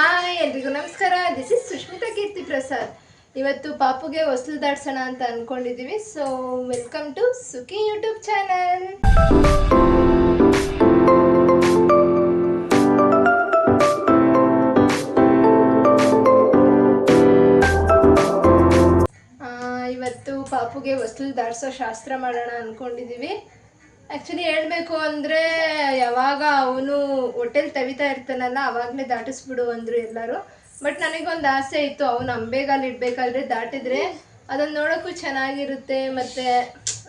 Hi, ಎಲ್ರಿಗೂ ನಮಸ್ಕಾರ. This is Sushmita Keerthi Prasad. ಇವತ್ತು ಪಾಪುಗೆ ಹೊಸಲು ದಾಡ್ಸೋಣ ಅಂತ ಅನ್ಕೊಂಡಿದೀವಿ. So welcome to Sukhi YouTube channel ಇವತ್ತು ಪಾಪುಗೆ ಹೊಸಲು ದಾಡ್ಸೋ ಶಾಸ್ತ್ರ ಮಾಡೋಣ ಅನ್ಕೊಂಡಿದೀವಿ. ಆ್ಯಕ್ಚುಲಿ ಹೇಳ್ಬೇಕು ಅಂದ್ರೆ ಯಾವಾಗ ಅವನು ಹೋಟೆಲ್ ತವಿತಾ ಇರ್ತಾನಲ್ಲ, ಅವಾಗಲೇ ದಾಟಿಸ್ಬಿಡು ಅಂದ್ರು ಎಲ್ಲರೂ. ಬಟ್ ನನಗೊಂದು ಆಸೆ ಇತ್ತು, ಅವನು ಅಂಬೆಗಾಲ್ ಇಡ್ಬೇಕಾದ್ರೆ ದಾಟಿದ್ರೆ. ಅದನ್ನ ನೋಡೋಕ್ಕೂ ಚೆನ್ನಾಗಿರುತ್ತೆ ಮತ್ತೆ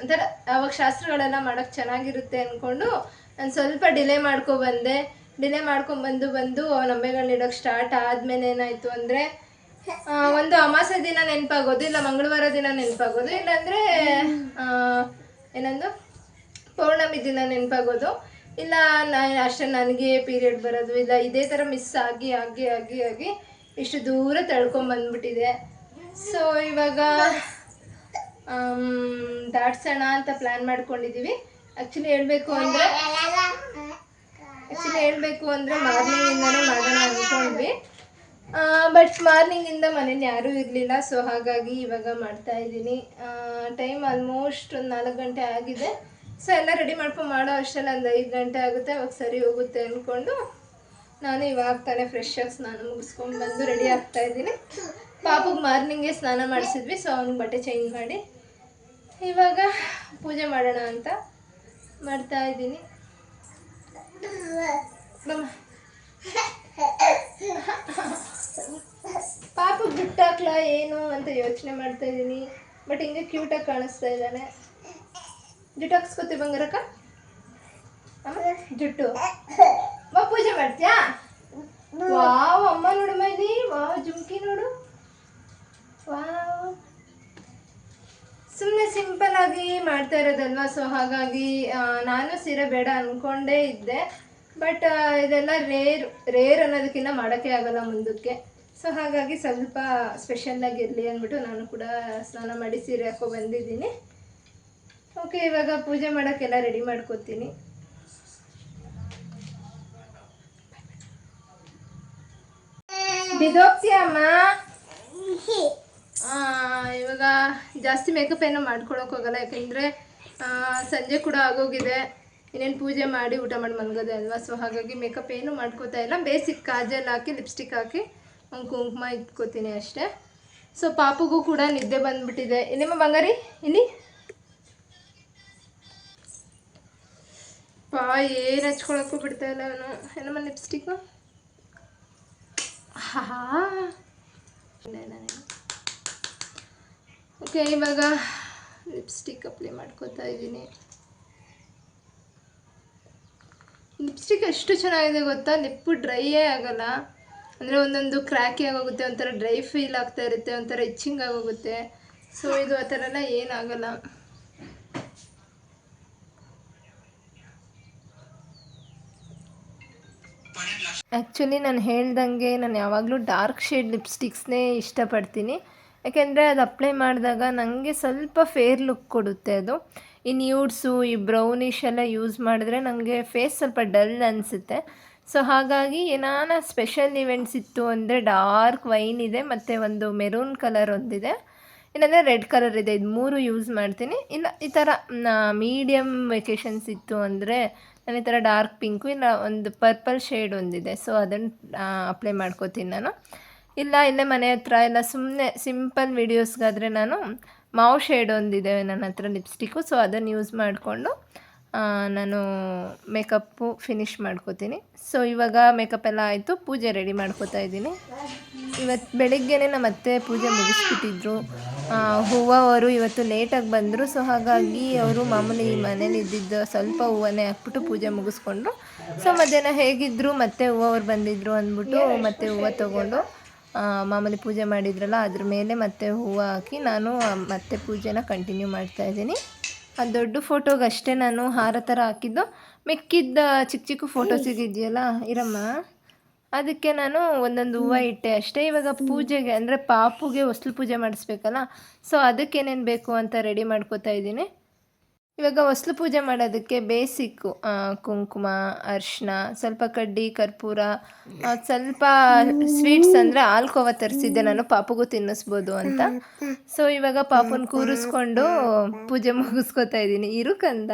ಒಂಥರ ಅವಾಗ ಶಾಸ್ತ್ರಗಳೆಲ್ಲ ಮಾಡೋಕೆ ಚೆನ್ನಾಗಿರುತ್ತೆ ಅಂದ್ಕೊಂಡು ನಾನು ಸ್ವಲ್ಪ ಡಿಲೇ ಮಾಡ್ಕೊ ಬಂದೆ. ಡಿಲೇ ಮಾಡ್ಕೊಂಡ್ ಬಂದು ಅವನ ಅಂಬೆಗಳನ್ನ ಇಡೋಕೆ ಸ್ಟಾರ್ಟ್ ಆದಮೇಲೆ ಏನಾಯಿತು ಅಂದರೆ ಒಂದು ಅಮಾಸೆ ದಿನ ನೆನಪಾಗೋದು, ಇಲ್ಲ ಮಂಗಳವಾರ ದಿನ ನೆನಪಾಗೋದು, ಇಲ್ಲಾಂದರೆ ಏನಂದು? ಪೌರ್ಣಮಿ ದಿನ ನೆನಪಾಗೋದು. ಇಲ್ಲ, ನಾನು ಅಷ್ಟೇ, ನನಗೆ ಪೀರಿಯಡ್ ಬರೋದು. ಇಲ್ಲ, ಇದೇ ಥರ ಮಿಸ್ ಆಗಿ ಆಗಿ ಆಗಿ ಆಗಿ ಇಷ್ಟು ದೂರ ತಳ್ಕೊಂಬಂದ್ಬಿಟ್ಟಿದೆ ಸೊ ಇವಾಗ ದಾಟ್ಸೋಣ ಅಂತ ಪ್ಲ್ಯಾನ್ ಮಾಡ್ಕೊಂಡಿದ್ದೀವಿ ಆ್ಯಕ್ಚುಲಿ ಹೇಳಬೇಕು ಅಂದರೆ ಆ್ಯಕ್ಚುಲಿ ಹೇಳಬೇಕು ಅಂದರೆ ಮಾರ್ನಿಂಗಿಂದನೇ ಮಾಡೋಣ ಅಂದ್ಕೊಂಡ್ವಿ ಬಟ್ ಮಾರ್ನಿಂಗಿಂದ ಮನೇಲಿ ಯಾರೂ ಇರಲಿಲ್ಲ ಸೊ ಹಾಗಾಗಿ ಇವಾಗ ಮಾಡ್ತಾ ಇದ್ದೀನಿ. ಟೈಮ್ ಆಲ್ಮೋಸ್ಟ್ ಒಂದು ನಾಲ್ಕು ಗಂಟೆ ಆಗಿದೆ. ಸೊ ಎಲ್ಲ ರೆಡಿ ಮಾಡ್ಕೊಂಡು ಮಾಡೋ ಅಷ್ಟೆಲ್ಲ ಒಂದು ಐದು ಗಂಟೆ ಆಗುತ್ತೆ. ಅವಾಗ ಸರಿ ಹೋಗುತ್ತೆ ಅಂದ್ಕೊಂಡು ನಾನು ಇವಾಗ ತಾನೇ ಫ್ರೆಶ್ ಆಗಿ ಸ್ನಾನ ಮುಗಿಸ್ಕೊಂಡು ಬಂದು ರೆಡಿ ಆಗ್ತಾ ಇದ್ದೀನಿ. ಪಾಪಗೆ ಮಾರ್ನಿಂಗೇ ಸ್ನಾನ ಮಾಡಿಸಿದ್ವಿ ಸೊ ಅವ್ನಿಗೆ ಬಟ್ಟೆ ಚೇಂಜ್ ಮಾಡಿ ಇವಾಗ ಪೂಜೆ ಮಾಡೋಣ ಅಂತ ಮಾಡ್ತಾ ಇದ್ದೀನಿ. ಪಾಪಗೆ ಪಾಪು ಬಿಟ್ಟಾಕ್ಲಾ, ಏನು ಅಂತ ಯೋಚನೆ ಮಾಡ್ತಾ ಇದ್ದೀನಿ. ಬಟ್ ಹಿಂಗೆ ಕ್ಯೂಟಾಗಿ ಕಾಣಿಸ್ತಾ ಇದ್ದಾನೆ. ಜುಟ್ಟು ಹಾಕ್ಸ್ಕೊತೀವಿ ಬಂಗಾರಕ್ಕ? ಆಮೇಲೆ ಜುಟ್ಟು. ಬಾ ಪೂಜೆ ಮಾಡ್ತೀಯಾ? ವಾವ್ ಅಮ್ಮ ನೋಡು ಮೈಲಿ ವಾವ್ ಜುಮ್ಕಿ ನೋಡು. ವಾವ್. ಸುಮ್ಮನೆ ಸಿಂಪಲ್ ಆಗಿ ಮಾಡ್ತಾ ಇರೋದಲ್ವಾ? ಸೊ ಹಾಗಾಗಿ ನಾನು ಸೀರೆ ಬೇಡ ಅನ್ಕೊಂಡೇ ಇದ್ದೆ. ಬಟ್ ಇದೆಲ್ಲ ರೇರ್ ರೇರ್ ಅನ್ನೋದಕ್ಕಿಂತ ಮಾಡೋಕ್ಕೆ ಆಗಲ್ಲ ಮುಂದಕ್ಕೆ. ಸೊ ಹಾಗಾಗಿ ಸ್ವಲ್ಪ ಸ್ಪೆಷಲ್ಲಾಗಿರಲಿ ಅಂದ್ಬಿಟ್ಟು ನಾನು ಕೂಡ ಸ್ನಾನ ಮಾಡಿ ಸೀರೆ ಹಾಕೋ ಬಂದಿದ್ದೀನಿ. ಓಕೆ, ಇವಾಗ ಪೂಜೆ ಮಾಡೋಕ್ಕೆಲ್ಲ ರೆಡಿ ಮಾಡ್ಕೋತೀನಿ. ಬಿದೋಗ್ತೀಯ ಅಮ್ಮ. ಇವಾಗ ಜಾಸ್ತಿ ಮೇಕಪ್ ಏನೋ ಮಾಡ್ಕೊಳಕ್ ಹೋಗಲ್ಲ, ಯಾಕೆಂದರೆ ಸಂಜೆ ಕೂಡ ಆಗೋಗಿದೆ. ಇನ್ನೇನು ಪೂಜೆ ಮಾಡಿ ಊಟ ಮಾಡಿ ಮಲಗೋದೆ ಅಲ್ವಾ? ಸೊ ಹಾಗಾಗಿ ಮೇಕಪ್ ಏನು ಮಾಡ್ಕೋತಾ ಇಲ್ಲ. ಬೇಸಿಕ್ ಕಾಜಲ್ ಹಾಕಿ ಲಿಪ್ಸ್ಟಿಕ್ ಹಾಕಿ, ಒಂದು ಕುಂಕುಮ ಇಟ್ಕೋತೀನಿ ಅಷ್ಟೇ. ಸೊ ಪಾಪಗೂ ಕೂಡ ನಿದ್ದೆ ಬಂದ್ಬಿಟ್ಟಿದೆ. ಇಲ್ಲಿಮ್ಮ ಬಂಗಾರಿ ಇಲ್ಲಿ ಪಾ ಏನು ಹಚ್ಕೊಳಕ್ಕೂ ಬಿಡ್ತಾ ಇಲ್ಲ ಅವನು. ಏನಮ್ಮ ಲಿಪ್ಸ್ಟಿಕ್ಕು ಹಾ ಓಕೆ ಇವಾಗ ಲಿಪ್ಸ್ಟಿಕ್ ಅಪ್ಲೈ ಮಾಡ್ಕೋತಾ ಇದ್ದೀನಿ. ಲಿಪ್ಸ್ಟಿಕ್ ಎಷ್ಟು ಚೆನ್ನಾಗಿದೆ ಗೊತ್ತಾ? ಲಿಪ್ಪು ಡ್ರೈಯೇ ಆಗಲ್ಲ. ಅಂದರೆ ಒಂದೊಂದು ಕ್ರ್ಯಾಕಿ ಆಗೋಗುತ್ತೆ ಒಂಥರ ಡ್ರೈ ಫೀಲ್ ಆಗ್ತಾ ಇರುತ್ತೆ ಒಂಥರ ಇಚ್ಚಿಂಗ್ ಆಗೋಗುತ್ತೆ. ಸೊ ಇದು ಆ ಥರ ಎಲ್ಲ ಏನಾಗಲ್ಲ ಆ್ಯಕ್ಚುಲಿ ನಾನು ಹೇಳ್ದಂಗೆ ನಾನು ಯಾವಾಗಲೂ ಡಾರ್ಕ್ ಶೇಡ್ ಲಿಪ್ಸ್ಟಿಕ್ಸ್ನೇ ಇಷ್ಟಪಡ್ತೀನಿ. ಯಾಕೆಂದರೆ ಅದು ಅಪ್ಲೈ ಮಾಡಿದಾಗ ನನಗೆ ಸ್ವಲ್ಪ ಫೇರ್ ಲುಕ್ ಕೊಡುತ್ತೆ ಅದು. ಈ ನ್ಯೂಡ್ಸು ಈ ಬ್ರೌನಿಷ್ ಎಲ್ಲ ಯೂಸ್ ಮಾಡಿದ್ರೆ ನನಗೆ ಫೇಸ್ ಸ್ವಲ್ಪ ಡಲ್ ಅನಿಸುತ್ತೆ. ಸೊ ಹಾಗಾಗಿ ಏನಾನ ಸ್ಪೆಷಲ್ ಇವೆಂಟ್ಸ್ ಇತ್ತು ಅಂದರೆ ಡಾರ್ಕ್ ವೈನ್ ಇದೆ, ಮತ್ತು ಒಂದು ಮೆರೂನ್ ಕಲರ್ ಒಂದಿದೆ. ಇಲ್ಲಾಂದರೆ ರೆಡ್ ಕಲರ್ ಇದೆ, ಇದು ಮೂರು ಯೂಸ್ ಮಾಡ್ತೀನಿ. ಇಲ್ಲ ಈ ಥರ ಮೀಡಿಯಮ್ ವೆಕೇಷನ್ಸ್ ಇತ್ತು ಅಂದರೆ ನಾನು ಥರ ಡಾರ್ಕ್ ಪಿಂಕು ಇಲ್ಲ ಒಂದು ಪರ್ಪಲ್ ಶೇಡ್ ಒಂದಿದೆ. ಸೊ ಅದನ್ನು ಅಪ್ಲೈ ಮಾಡ್ಕೋತೀನಿ ನಾನು. ಇಲ್ಲ ಇಲ್ಲೇ ಮನೆ ಹತ್ರ ಎಲ್ಲ ಸುಮ್ಮನೆ ಸಿಂಪಲ್ ವೀಡಿಯೋಸ್ಗಾದರೆ ನಾನು ಮಾವು ಶೇಡ್ ಒಂದಿದೆ ನನ್ನ ಹತ್ರ ಲಿಪ್ಸ್ಟಿಕ್ಕು ಸೊ ಅದನ್ನು ಯೂಸ್ ಮಾಡಿಕೊಂಡು ನಾನು ಮೇಕಪ್ಪು ಫಿನಿಶ್ ಮಾಡ್ಕೋತೀನಿ. ಸೊ ಇವಾಗ ಮೇಕಪ್ ಎಲ್ಲ ಆಯಿತು, ಪೂಜೆ ರೆಡಿ ಮಾಡ್ಕೋತಾ ಇದ್ದೀನಿ. ಇವತ್ತು ಬೆಳಿಗ್ಗೆನೇ ನಮ್ಮ ಅತ್ತೆ ಪೂಜೆ ಮುಗಿಸ್ಬಿಟ್ಟಿದ್ರು. ಹೂವು ಅವರು ಇವತ್ತು ಲೇಟಾಗಿ ಬಂದರು ಸೊ ಹಾಗಾಗಿ ಅವರು ಮಾಮೂಲಿ ಮನೇಲಿ ಇದ್ದಿದ್ದು ಸ್ವಲ್ಪ ಹೂವನ್ನೇ ಹಾಕ್ಬಿಟ್ಟು ಪೂಜೆ ಮುಗಿಸ್ಕೊಂಡ್ರು. ಸೊ ಮಧ್ಯಾಹ್ನ ಹೇಗಿದ್ದರು ಮತ್ತೆ ಹೂವು ಅವ್ರು ಬಂದಿದ್ರು ಅಂದ್ಬಿಟ್ಟು ಮತ್ತೆ ಹೂವು ತೊಗೊಂಡು ಮಾಮೂಲಿ ಪೂಜೆ ಮಾಡಿದ್ರಲ್ಲ, ಅದ್ರ ಮೇಲೆ ಮತ್ತೆ ಹೂವು ಹಾಕಿ ನಾನು ಮತ್ತೆ ಪೂಜೆನ ಕಂಟಿನ್ಯೂ ಮಾಡ್ತಾ ಇದ್ದೀನಿ. ಆ ದೊಡ್ಡ ಫೋಟೋಗೆ ಅಷ್ಟೇ ನಾನು ಹಾರ ಥರ ಹಾಕಿದ್ದು. ಮಿಕ್ಕಿದ್ದ ಚಿಕ್ಕ ಚಿಕ್ಕ ಫೋಟೋಸಿಗೆ ಇದೆಯಲ್ಲ ಇರಮ್ಮ ಅದಕ್ಕೆ ನಾನು ಒಂದೊಂದು ಹೂವು ಇಟ್ಟೆ ಅಷ್ಟೇ. ಇವಾಗ ಪೂಜೆಗೆ ಅಂದರೆ ಪಾಪುಗೆ ಹೊಸ್ಲು ಪೂಜೆ ಮಾಡಿಸ್ಬೇಕಲ್ಲ. ಸೊ ಅದಕ್ಕೇನೇನು ಬೇಕು ಅಂತ ರೆಡಿ ಮಾಡ್ಕೋತಾ ಇದ್ದೀನಿ. ಇವಾಗ ಹೊಸ್ಲು ಪೂಜೆ ಮಾಡೋದಕ್ಕೆ ಬೇಸಿಕ್ಕು ಕುಂಕುಮ, ಅರಿಶಿನ, ಸ್ವಲ್ಪ ಕಡ್ಡಿ, ಕರ್ಪೂರ ಸ್ವಲ್ಪ ಸ್ವೀಟ್ಸ್ ಅಂದರೆ ಆಲ್ಕೋವ ತರಿಸಿದ್ದೆ ನಾನು, ಪಾಪುಗೂ ತಿನ್ನಿಸ್ಬೋದು ಅಂತ. ಸೊ ಇವಾಗ ಪಾಪನ ಕೂರಿಸ್ಕೊಂಡು ಪೂಜೆ ಮುಗಿಸ್ಕೊತಾ ಇದ್ದೀನಿ. ಇರು ಕಂದ.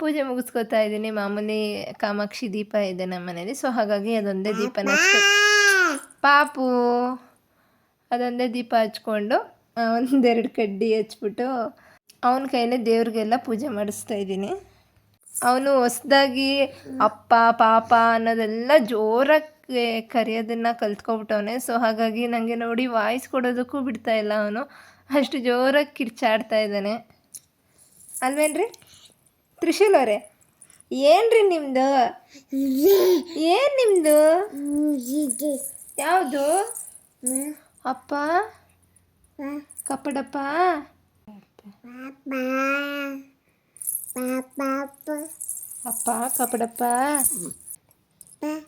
ಪೂಜೆ ಮುಗಿಸ್ಕೊತಾ ಇದ್ದೀನಿ. ಮಾಮೂಲಿ ಕಾಮಾಕ್ಷಿ ದೀಪ ಇದೆ ನಮ್ಮ ಮನೇಲಿ ಸೊ ಹಾಗಾಗಿ ಅದೊಂದೇ ದೀಪನ ಪಾಪು, ಅದೊಂದೇ ದೀಪ ಹಚ್ಕೊಂಡು ಒಂದೆರಡು ಕಡ್ಡಿ ಹಚ್ಬಿಟ್ಟು ಅವನ ಕೈಯಲ್ಲೇ ದೇವ್ರಿಗೆಲ್ಲ ಪೂಜೆ ಮಾಡಿಸ್ತಾ ಇದ್ದೀನಿ. ಅವನು ಹೊಸ್ದಾಗಿ ಅಪ್ಪ, ಪಾಪ ಅನ್ನೋದೆಲ್ಲ ಜೋರಾಗಿ ಕರೆಯೋದನ್ನು ಕಲ್ತ್ಕೊಬಿಟ್ಟವನೆ ಸೊ ಹಾಗಾಗಿ ನನಗೆ ನೋಡಿ ವಾಯ್ಸ್ ಕೊಡೋದಕ್ಕೂ ಬಿಡ್ತಾ ಇಲ್ಲ ಅವನು. ಅಷ್ಟು ಜೋರಾಗಿ ಕಿರ್ಚಾಡ್ತಾ ಇದ್ದಾನೆ. ಅಲ್ವೇನ್ರಿ? ತ್ರಿಶೂಲ್ ಅವರೇ, ಏನ್ರಿ ನಿಮ್ಮದು ಏನು ನಿಮ್ಮದು ಯಾವುದು? ಅಪ್ಪ? ಕಪ್ಪಡಪ್ಪ? ಅಪ್ಪ ಕಪಡಪ್ಪ ಹ್ಮ್?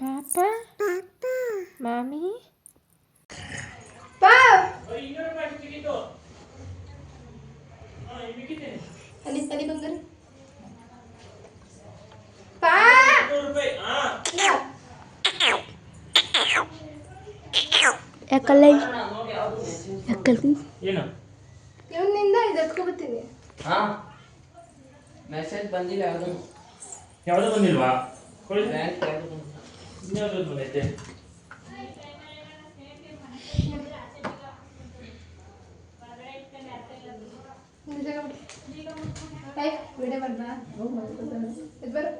ಪಾಪ ಮಾಮಿ ಪಾ ಅಲ್ಲಿ ಅಲ್ಲಿ ಬಂಗಾರ ಪಾ ಯಾಕಲ್ಲ ಯಾಕಲ್ಲ ಏನು? ಇವನಿಂದ ಇದು ಎತ್ಕೊಬತ್ತೀನಿ ಹಾ? ಮೆಸೇಜ್ ಬಂದಿಲ್ಲ ಯಾವುದು. ಯಾವುದೂ ಬಂದಿಲ್ವಾ? ಕೊಡಿ. ಬ್ಯಾಂಕ್ ಯಾವುದು ಇನ್ಯಾವ್ದು ಬಂದೈತೆ ವಿಡಿಯೋ ಮಾಡ್ಬಾ ಇದು ಬರು.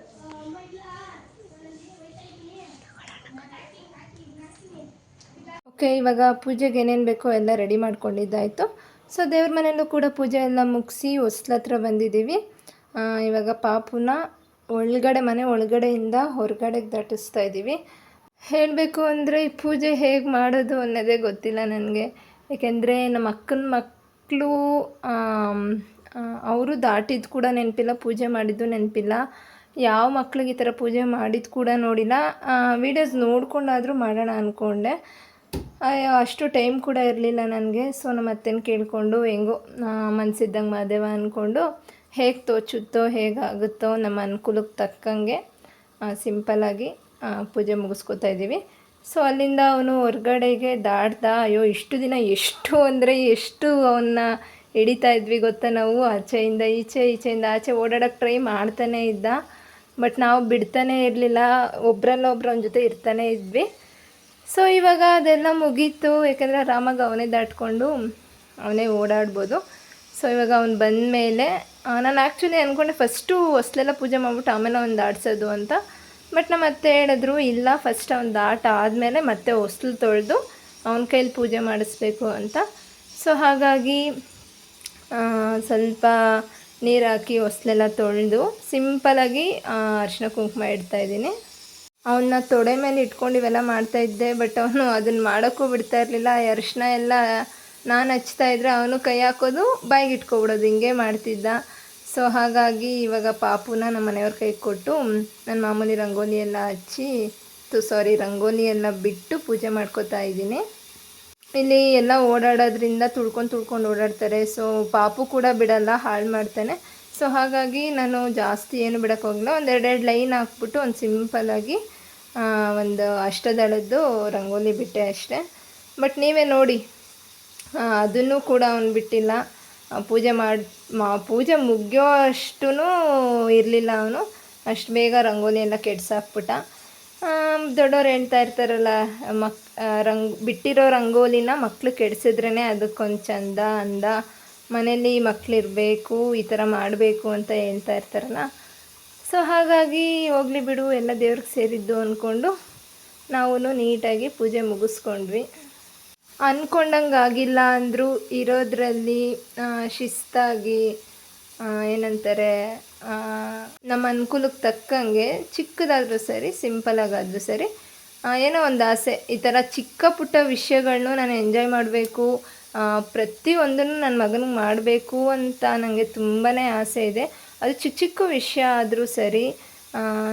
ಓಕೆ, ಇವಾಗ ಪೂಜೆಗೆ ಏನೇನು ಬೇಕೋ ಎಲ್ಲ ರೆಡಿ ಮಾಡ್ಕೊಂಡಿದ್ದಾಯಿತು. ಸೊ, ದೇವ್ರ ಮನೆಯಲ್ಲೂ ಕೂಡ ಪೂಜೆ ಎಲ್ಲ ಮುಗಿಸಿ ಹೊಸ್ಲ ಹತ್ರ ಬಂದಿದ್ದೀವಿ. ಇವಾಗ ಪಾಪುನ ಒಳಗಡೆ, ಮನೆ ಒಳಗಡೆಯಿಂದ ಹೊರಗಡೆಗೆ ದಾಟಿಸ್ತಾ ಇದ್ದೀವಿ. ಹೇಳಬೇಕು ಅಂದರೆ ಈ ಪೂಜೆ ಹೇಗೆ ಮಾಡೋದು ಅನ್ನೋದೇ ಗೊತ್ತಿಲ್ಲ ನನಗೆ. ಏಕೆಂದರೆ ನಮ್ಮ ಅಕ್ಕನ ಮಕ್ಕಳು ಅವರು ದಾಟಿದ್ದು ಕೂಡ ನೆನಪಿಲ್ಲ, ಪೂಜೆ ಮಾಡಿದ್ದು ನೆನಪಿಲ್ಲ. ಯಾವ ಮಕ್ಳಿಗೆ ಈ ಥರ ಪೂಜೆ ಮಾಡಿದ್ದು ಕೂಡ ನೋಡಿಲ್ಲ. ವೀಡಿಯೋಸ್ ನೋಡ್ಕೊಂಡಾದರೂ ಮಾಡೋಣ ಅಂದ್ಕೊಂಡೆ ಅಷ್ಟು ಟೈಮ್ ಕೂಡ ಇರಲಿಲ್ಲ ನನಗೆ. ಸೊ ನಮ್ಮ ಅತ್ತೆನ ಕೇಳಿಕೊಂಡು, ಹೆಂಗೋ ಮನಸ್ಸಿದ್ದಂಗೆ ಮಾದೇವ ಅಂದ್ಕೊಂಡು ಹೇಗೆ ತೋಚುತ್ತೋ, ಹೇಗಾಗುತ್ತೋ ನಮ್ಮ ಅನುಕೂಲಕ್ಕೆ ತಕ್ಕಂಗೆ ಸಿಂಪಲ್ಲಾಗಿ ಪೂಜೆ ಮುಗಿಸ್ಕೊತಾ ಇದ್ದೀವಿ. ಸೊ ಅಲ್ಲಿಂದ ಅವನು ಹೊರಗಡೆಗೆ ದಾಟ್ದ, ಅಯ್ಯೋ, ಇಷ್ಟು ದಿನ ಎಷ್ಟು ಅಂದರೆ ಎಷ್ಟು ಅವನ್ನ ಹಿಡಿತಾ ಇದ್ವಿ ಗೊತ್ತಾ ನಾವು? ಆಚೆಯಿಂದ ಈಚೆ, ಈಚೆಯಿಂದ ಆಚೆ ಓಡಾಡೋಕ್ಕೆ ಟ್ರೈ ಮಾಡ್ತಾನೇ ಇದ್ದ. ಬಟ್ ನಾವು ಬಿಡ್ತಾನೆ ಇರಲಿಲ್ಲ. ಒಬ್ರಲ್ಲೊಬ್ರು ಅವನ ಜೊತೆ ಇರ್ತಾನೆ ಇದ್ವಿ. ಸೊ ಇವಾಗ ಅದೆಲ್ಲ ಮುಗೀತು. ಯಾಕಂದರೆ ಆರಾಮಾಗಿ ಅವನೇ ದಾಟ್ಕೊಂಡು ಅವನೇ ಓಡಾಡ್ಬೋದು. ಸೊ ಇವಾಗ ಅವ್ನು ಬಂದ ಮೇಲೆ ನಾನು ಆ್ಯಕ್ಚುಲಿ ಅಂದ್ಕೊಂಡೆ ಫಸ್ಟು ಹೊಸ್ಲೆಲ್ಲ ಪೂಜೆ ಮಾಡ್ಬಿಟ್ಟು ಆಮೇಲೆ ಅವ್ನು ದಾಟ್ಸೋದು ಅಂತ. ಬಟ್ ನಮ್ಮ ಅತ್ತೆ ಹೇಳಿದ್ರು, ಇಲ್ಲ ಫಸ್ಟ್ ಅವ್ನು ದಾಟ ಆದಮೇಲೆ ಮತ್ತೆ ಹೊಸ್ಲು ತೊಳೆದು ಅವನ ಕೈಲಿ ಪೂಜೆ ಮಾಡಿಸ್ಬೇಕು ಅಂತ. ಸೊ ಹಾಗಾಗಿ ಸ್ವಲ್ಪ ನೀರು ಹಾಕಿ ಹೊಸ್ಲೆಲ್ಲ ತೊಳೆದು ಸಿಂಪಲಾಗಿ ಅರಿಶಿನ ಕುಂಕುಮ ಇಡ್ತಾ ಇದ್ದೀನಿ. ಅವನ್ನ ತೊಡೆ ಮೇಲೆ ಇಟ್ಕೊಂಡು ಇವೆಲ್ಲ ಮಾಡ್ತಾ ಇದ್ದೆ ಬಟ್ ಅವನು ಅದನ್ನು ಮಾಡೋಕ್ಕೂ ಬಿಡ್ತಾ ಇರಲಿಲ್ಲ. ಅರಿಶಿನ ಎಲ್ಲ ನಾನು ಹಚ್ತಾ ಇದ್ರೆ ಅವನು ಕೈ ಹಾಕೋದು, ಬಾಯಿಗೆ ಇಟ್ಕೊಬಿಡೋದು. ಹಿಂಗೆ ಮಾಡ್ತಿದ್ದ. ಸೊ ಹಾಗಾಗಿ ಇವಾಗ ಪಾಪುನ ನಮ್ಮ ಮನೆಯವ್ರ ಕೈ ಕೊಟ್ಟು ನನ್ನ ಮಾಮೂಲಿ ರಂಗೋಲಿ ಎಲ್ಲ ಹಚ್ಚಿ, ತು ಸಾರಿ ರಂಗೋಲಿ ಎಲ್ಲ ಬಿಟ್ಟು ಪೂಜೆ ಮಾಡ್ಕೋತಾ ಇದ್ದೀನಿ. ಇಲ್ಲಿ ಎಲ್ಲ ಓಡಾಡೋದ್ರಿಂದ ತುಳ್ಕೊಂಡು ತುಳ್ಕೊಂಡು ಓಡಾಡ್ತಾರೆ. ಸೊ ಪಾಪು ಕೂಡ ಬಿಡಲ್ಲ, ಹಾಳು ಮಾಡ್ತಾನೆ. ಸೊ ಹಾಗಾಗಿ ನಾನು ಜಾಸ್ತಿ ಏನು ಬಿಡೋಕ್ಕೆ ಹೋಗಲ್ಲ. ಒಂದು ಎರಡೆರಡು ಲೈನ್ ಹಾಕ್ಬಿಟ್ಟು ಒಂದು ಸಿಂಪಲ್ಲಾಗಿ ಒಂದು ಅಷ್ಟದಳದ್ದು ರಂಗೋಲಿ ಬಿಟ್ಟೆ ಅಷ್ಟೇ. ಬಟ್ ನೀವೇ ನೋಡಿ. ಅದನ್ನು ಕೂಡ ಅವ್ನು ಬಿಟ್ಟಿಲ್ಲ. ಪೂಜೆ ಮಾಡಿ, ಮಾ, ಪೂಜೆ ಮುಗಿಯೋ ಅಷ್ಟೂ ಇರಲಿಲ್ಲ ಅವನು. ಅಷ್ಟು ಬೇಗ ರಂಗೋಲಿ ಎಲ್ಲ ಕೆಡ್ಸಾಕ್ಬಿಟ್ಟ. ದೊಡ್ಡವ್ರು ಹೇಳ್ತಾ ಇರ್ತಾರಲ್ಲ, ಮಕ್ ರಂಗ್, ಬಿಟ್ಟಿರೋ ರಂಗೋಲಿನ ಮಕ್ಕಳು ಕೆಡಿಸಿದ್ರೇ ಅದಕ್ಕೊಂದು ಚಂದ ಅಂದ. ಮನೇಲಿ ಮಕ್ಕಳಿರಬೇಕು ಈ ಥರ ಮಾಡಬೇಕು ಅಂತ ಹೇಳ್ತಾ ಇರ್ತಾರಲ್ಲ. ಸೊ ಹಾಗಾಗಿ ಹೋಗಲಿ ಬಿಡು, ಎಲ್ಲ ದೇವ್ರಿಗೆ ಸೇರಿದ್ದು ಅಂದ್ಕೊಂಡು ನಾವು ನೀಟಾಗಿ ಪೂಜೆ ಮುಗಿಸ್ಕೊಂಡ್ವಿ. ಅಂದ್ಕೊಂಡಂಗೆ ಆಗಿಲ್ಲ ಅಂದರೂ ಇರೋದ್ರಲ್ಲಿ ಶಿಸ್ತಾಗಿ ಏನಂತಾರೆ ನಮ್ಮ ಅನುಕೂಲಕ್ಕೆ ತಕ್ಕಂಗೆ ಚಿಕ್ಕದಾದರೂ ಸರಿ ಸಿಂಪಲಾಗಾದರೂ ಸರಿ ಏನೋ ಒಂದು ಆಸೆ. ಈ ಥರ ಚಿಕ್ಕ ಪುಟ್ಟ ವಿಷಯಗಳನ್ನೂ ನಾನು ಎಂಜಾಯ್ ಮಾಡಬೇಕು ಪ್ರತಿಯೊಂದನ್ನು ನನ್ನ ಮಗನಿಗೆ ಮಾಡಬೇಕು ಅಂತ ನನಗೆ ತುಂಬಾ ಆಸೆ ಇದೆ. ಅದು ಚಿಕ್ಕ ಚಿಕ್ಕ ವಿಷಯ ಆದರೂ ಸರಿ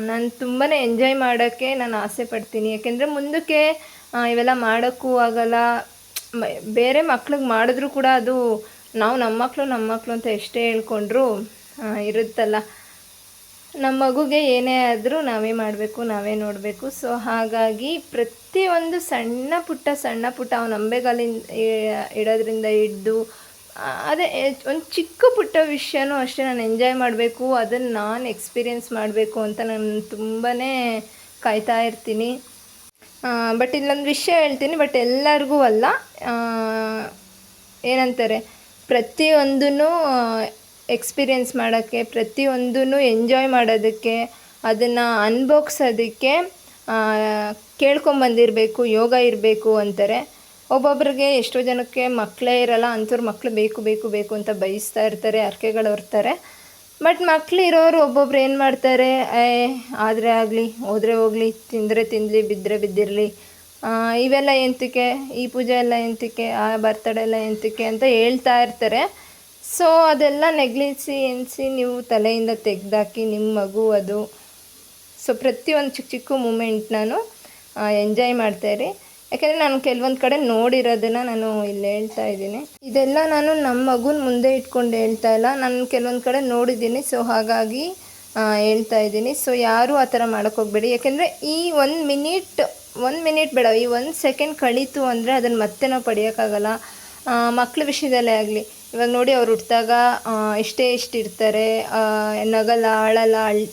ನಾನು ತುಂಬಾ ಎಂಜಾಯ್ ಮಾಡೋಕ್ಕೆ ನಾನು ಆಸೆ ಪಡ್ತೀನಿ. ಯಾಕೆಂದರೆ ಮುಂದಕ್ಕೆ ಇವೆಲ್ಲ ಮಾಡೋಕ್ಕೂ ಆಗಲ್ಲ. ಬೇರೆ ಮಕ್ಳಿಗೆ ಮಾಡಿದ್ರು ಕೂಡ ಅದು ನಾವು ನಮ್ಮ ಮಕ್ಕಳು ನಮ್ಮ ಮಕ್ಕಳು ಅಂತ ಎಷ್ಟೇ ಹೇಳ್ಕೊಂಡ್ರು ಇರುತ್ತಲ್ಲ. ನಮ್ಮ ಮಗುಗೆ ಏನೇ ಆದರೂ ನಾವೇ ಮಾಡಬೇಕು, ನಾವೇ ನೋಡಬೇಕು. ಸೊ ಹಾಗಾಗಿ ಪ್ರತಿಯೊಂದು ಸಣ್ಣ ಪುಟ್ಟ ಸಣ್ಣ ಪುಟ್ಟ ಅವನ ಅಂಬೆಗಾಲಿಂದ ಇಡೋದ್ರಿಂದ ಹಿಡ್ದು ಅದೇ ಒಂದು ಚಿಕ್ಕ ಪುಟ್ಟ ವಿಷಯನೂ ಅಷ್ಟೇ ನಾನು ಎಂಜಾಯ್ ಮಾಡಬೇಕು ಅದನ್ನು ನಾನು ಎಕ್ಸ್ಪೀರಿಯೆನ್ಸ್ ಮಾಡಬೇಕು ಅಂತ ನಾನು ತುಂಬಾ ಕಾಯ್ತಾ ಇರ್ತೀನಿ. ಬಟ್ ಇಲ್ಲೊಂದು ವಿಷಯ ಹೇಳ್ತೀನಿ ಬಟ್ ಎಲ್ಲರಿಗೂ ಅಲ್ಲ. ಏನಂತಾರೆ ಪ್ರತಿಯೊಂದೂ ಎಕ್ಸ್ಪೀರಿಯೆನ್ಸ್ ಮಾಡೋಕ್ಕೆ ಪ್ರತಿಯೊಂದೂ ಎಂಜಾಯ್ ಮಾಡೋದಕ್ಕೆ, ಅದನ್ನು ಅನ್ಭೋಗ್ಸೋದಕ್ಕೆ ಕೇಳ್ಕೊಂಬಂದಿರಬೇಕು, ಯೋಗ ಇರಬೇಕು ಅಂತಾರೆ. ಒಬ್ಬೊಬ್ರಿಗೆ ಎಷ್ಟೋ ಜನಕ್ಕೆ ಮಕ್ಕಳೇ ಇರಲ್ಲ, ಅಂಥವ್ರು ಮಕ್ಕಳು ಬೇಕು ಬೇಕು ಬೇಕು ಅಂತ ಬಯಸ್ತಾ ಇರ್ತಾರೆ, ಹರ್ಕೆಗಳು ಹೊರ್ತಾರೆ. ಬಟ್ ಮಕ್ಳು ಇರೋರು ಒಬ್ಬೊಬ್ರು ಏನು ಮಾಡ್ತಾರೆ ಆದರೆ ಆಗಲಿ, ಹೋದರೆ ಹೋಗಲಿ, ತಿಂದರೆ ತಿನ್ನಲಿ ಬಿದ್ದರೆ ಬಿದ್ದಿರಲಿ ಇವೆಲ್ಲ ಎಂತಕ್ಕೆ, ಈ ಪೂಜೆ ಎಲ್ಲ ಎಂತಕ್ಕೆ, ಆ ಬರ್ತಡೆ ಎಲ್ಲ ಎಂತಕ್ಕೆ ಅಂತ ಹೇಳ್ತಾ ಇರ್ತಾರೆ. ಸೊ, ಅದೆಲ್ಲ ನೆಗ್ಲಿಸಿ ಎನಿಸಿ ನೀವು ತಲೆಯಿಂದ ತೆಗೆದಾಕಿ, ನಿಮ್ಮ ಮಗು ಅದು. ಸೊ, ಪ್ರತಿಯೊಂದು ಚಿಕ್ಕ ಚಿಕ್ಕ ಮೂಮೆಂಟ್ ನಾನು ಎಂಜಾಯ್ ಮಾಡ್ತಾಯಿರಿ. ಯಾಕೆಂದರೆ ನಾನು ಕೆಲವೊಂದು ಕಡೆ ನೋಡಿರೋದನ್ನು ನಾನು ಇಲ್ಲಿ ಹೇಳ್ತಾ ಇದ್ದೀನಿ. ಇದೆಲ್ಲ ನಾನು ನಮ್ಮ ಮಗುನ ಮುಂದೆ ಇಟ್ಕೊಂಡು ಹೇಳ್ತಾ ಇಲ್ಲ. ನಾನು ಕೆಲವೊಂದು ಕಡೆ ನೋಡಿದ್ದೀನಿ. ಸೊ ಹಾಗಾಗಿ ಹೇಳ್ತಾ ಇದ್ದೀನಿ. ಸೊ ಯಾರೂ ಆ ಥರ ಮಾಡೋಕ್ಕೋಗ್ಬೇಡಿ ಯಾಕೆಂದರೆ ಈ ಒಂದು ಮಿನಿಟ್ ಒಂದು ಮಿನಿಟ್ ಬೇಡ. ಈ ಒಂದು ಸೆಕೆಂಡ್ ಕಳೀತು ಅಂದರೆ ಅದನ್ನು ಮತ್ತೆ ನಾವು ಪಡೆಯೋಕ್ಕಾಗಲ್ಲ. ಮಕ್ಳ ವಿಷಯದಲ್ಲೇ ಆಗಲಿ. ಇವಾಗ ನೋಡಿ ಅವ್ರು ಹುಟ್ಟಿದಾಗ ಎಷ್ಟೇ ಇಷ್ಟಿರ್ತಾರೆ ನಗಲ್ಲ ಅಳಲ್ಲ ಅಳ್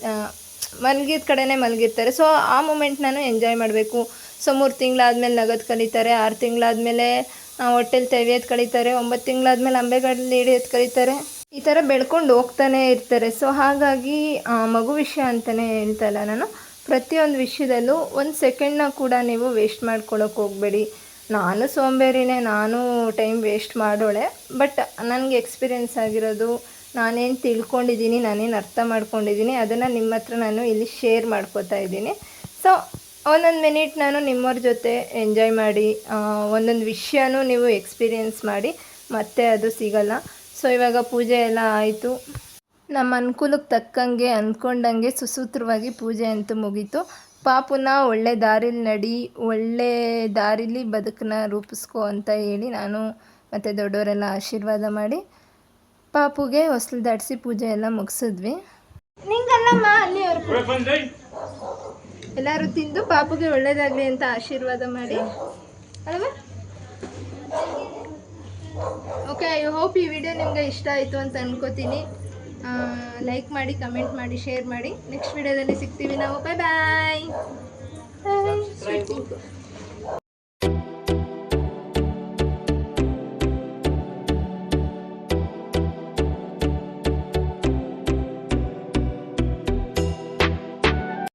ಮಲಗಿದ ಕಡೆನೇ ಮಲಗಿರ್ತಾರೆ. ಸೊ ಆ ಮೂಮೆಂಟ್ ನಾನು ಎಂಜಾಯ್ ಮಾಡಬೇಕು. ಸೊ ಮೂರು ತಿಂಗಳಾದ್ಮೇಲೆ ನಗದು ಕಲಿತಾರೆ, ಆರು ತಿಂಗಳಾದ್ಮೇಲೆ ಹೊಟ್ಟೆಲಿ ತೆವಿಯೋದು ಕಲಿತಾರೆ, ಒಂಬತ್ತು ತಿಂಗಳಾದ್ಮೇಲೆ ಅಂಬೆಗಾಡಲ್ಲಿ ಹಿಡಿಯೋದು ಕಲಿತಾರೆ. ಈ ಥರ ಬೆಳ್ಕೊಂಡು ಹೋಗ್ತಾನೆ ಇರ್ತಾರೆ. ಸೊ ಹಾಗಾಗಿ ಮಗು ವಿಷಯ ಅಂತಲೇ ಹೇಳ್ತಾಯಿಲ್ಲ ನಾನು, ಪ್ರತಿಯೊಂದು ವಿಷಯದಲ್ಲೂ ಒಂದು ಸೆಕೆಂಡ್ನ ಕೂಡ ನೀವು ವೇಸ್ಟ್ ಮಾಡ್ಕೊಳ್ಳೋಕೆ ಹೋಗಬೇಡಿ. ನಾನು ಸೋಂಬೇರಿನೇ, ನಾನು ಟೈಮ್ ವೇಸ್ಟ್ ಮಾಡೋಳೆ. ಬಟ್ ನನಗೆ ಎಕ್ಸ್ಪೀರಿಯೆನ್ಸ್ ಆಗಿರೋದು ನಾನೇನು ತಿಳ್ಕೊಂಡಿದ್ದೀನಿ, ನಾನೇನು ಅರ್ಥ ಮಾಡ್ಕೊಂಡಿದ್ದೀನಿ, ಅದನ್ನು ನಿಮ್ಮ ಹತ್ರ ನಾನು ಇಲ್ಲಿ ಶೇರ್ ಮಾಡ್ಕೋತಾ ಇದ್ದೀನಿ. ಸೊ ಒಂದೊಂದು ಮಿನಿಟ್ ನಾನು ನಿಮ್ಮವ್ರ ಜೊತೆ ಎಂಜಾಯ್ ಮಾಡಿ ಒಂದೊಂದು ವಿಷಯನೂ ನೀವು ಎಕ್ಸ್ಪೀರಿಯೆನ್ಸ್ ಮಾಡಿ, ಮತ್ತೆ ಅದು ಸಿಗಲ್ಲ. ಸೊ ಇವಾಗ ಪೂಜೆ ಎಲ್ಲ ಆಯಿತು. ನಮ್ಮ ಅನುಕೂಲಕ್ಕೆ ತಕ್ಕಂಗೆ ಅಂದ್ಕೊಂಡಂಗೆ ಸುಸೂತ್ರವಾಗಿ ಪೂಜೆ ಅಂತೂ ಮುಗೀತು. ಪಾಪುನ ಒಳ್ಳೆ ದಾರಿಲಿ ನಡಿ, ಒಳ್ಳೆ ದಾರಿಲಿ ಬದುಕನ್ನ ರೂಪಿಸ್ಕೋ ಅಂತ ಹೇಳಿ ನಾನು ಮತ್ತು ದೊಡ್ಡವರೆಲ್ಲ ಆಶೀರ್ವಾದ ಮಾಡಿ ಪಾಪುಗೆ ಹೊಸಲು ದಾಟಿಸಿ ಪೂಜೆ ಎಲ್ಲ ಮುಗಿಸಿದ್ವಿ. ನಿಂಗಲ್ಲಮ್ಮ ಅಲ್ಲಿ ಅವ್ರು. ಬಂದೆ ಎಲ್ಲರೂ ತಿಂದು ಪಾಪುಗೆ ಒಳ್ಳೇದಾಗಲಿ ಅಂತ ಆಶೀರ್ವಾದ ಮಾಡಿ. ಅಲ್ವಾ? ಓಕೆ ಐ ಹೋಪ್ ಈ ವಿಡಿಯೋ ನಿಮಗೆ ಇಷ್ಟ ಆಯಿತು ಅಂತ ಅನ್ಕೋತೀನಿ. ಲೈಕ್ ಮಾಡಿ ಕಮೆಂಟ್ ಮಾಡಿ ಶೇರ್ ಮಾಡಿ. ನೆಕ್ಸ್ಟ್ ವಿಡಿಯೋದಲ್ಲಿ ಸಿಗ್ತೀವಿ ನಾವು. ಬಾಯ್ ಬಾಯ್ ಬಾಯ್